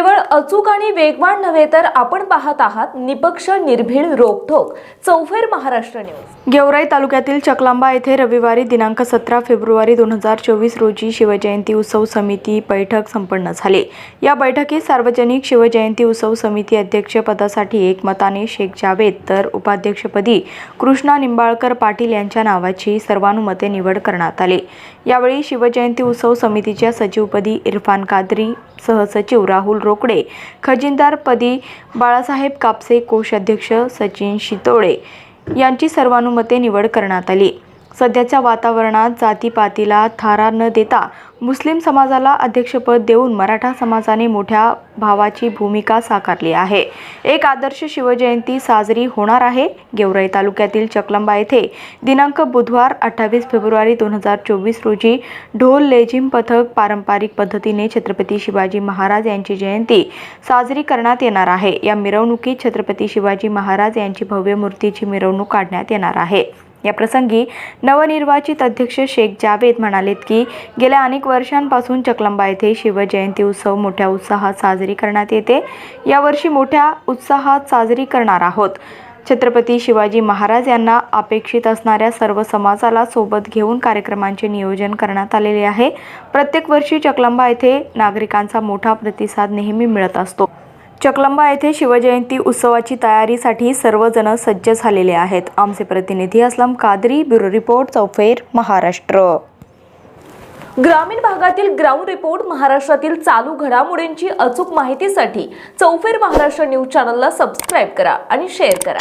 केवळ अचूक आणि वेगवान नव्हे तर आपण पाहत आहात निपक्ष निर्भीड रोखोक चौफेर महाराष्ट्र न्यूज. गेवराई तालुक्यातील चकलांबा येथे रविवारी दिनांक सतरा फेब्रुवारी दोन हजार चोवीस रोजी शिवजयंती उत्सव समिती बैठक संपन्न झाली. या बैठकीत सार्वजनिक शिवजयंती उत्सव समिती अध्यक्षपदासाठी एकमताने शेख जावेद तर उपाध्यक्षपदी कृष्णा निंबाळकर पाटील यांच्या नावाची सर्वानुमते निवड करण्यात आली. यावेळी शिवजयंती उत्सव समितीच्या सचिवपदी इरफान कादरी सहसचिव राहुल रोकडे खजिनदारपदी बाळासाहेब कापसे कोषाध्यक्ष सचिन शितोळे यांची सर्वानुमते निवड करण्यात आली. सध्याच्या वातावरणात जातीपातीला थारा न देता मुस्लिम समाजाला अध्यक्षपद देऊन मराठा समाजाने मोठ्या भावाची भूमिका साकारली आहे. एक आदर्श शिवजयंती साजरी होणार आहे. गेवराई तालुक्यातील चकलंबा येथे दिनांक बुधवार अठ्ठावीस फेब्रुवारी दोन हजार चोवीस रोजी ढोल लेझिम पथक पारंपरिक पद्धतीने छत्रपती शिवाजी महाराज यांची जयंती साजरी करण्यात येणार आहे. या मिरवणुकीत छत्रपती शिवाजी महाराज यांची भव्य मूर्तीची मिरवणूक काढण्यात येणार आहे. या प्रसंगी नवनिर्वाचित अध्यक्ष शेख जावेद म्हणालेत की गेल्या अनेक वर्षांपासून चकलंबा येथे शिवजयंती उत्सव मोठ्या उत्साहात साजरी करण्यात येते. यावर्षी मोठ्या उत्साहात साजरी करणार आहोत. छत्रपती शिवाजी महाराज यांना अपेक्षित असणाऱ्या सर्व समाजाला सोबत घेऊन कार्यक्रमांचे नियोजन करण्यात आलेले आहे. प्रत्येक वर्षी चकलंबा येथे नागरिकांचा मोठा प्रतिसाद नेहमी मिळत असतो. चकलंबा येथे शिवजयंती उत्सवाची तयारीसाठी सर्वजण सज्ज झालेले आहेत. आमचे प्रतिनिधी असलम कादरी ब्युरो रिपोर्ट चौफेर महाराष्ट्र. ग्रामीण भागातील ग्राउंड रिपोर्ट महाराष्ट्रातील चालू घडामोडींची अचूक माहितीसाठी चौफेर महाराष्ट्र न्यूज चॅनलला सबस्क्राईब करा आणि शेअर करा.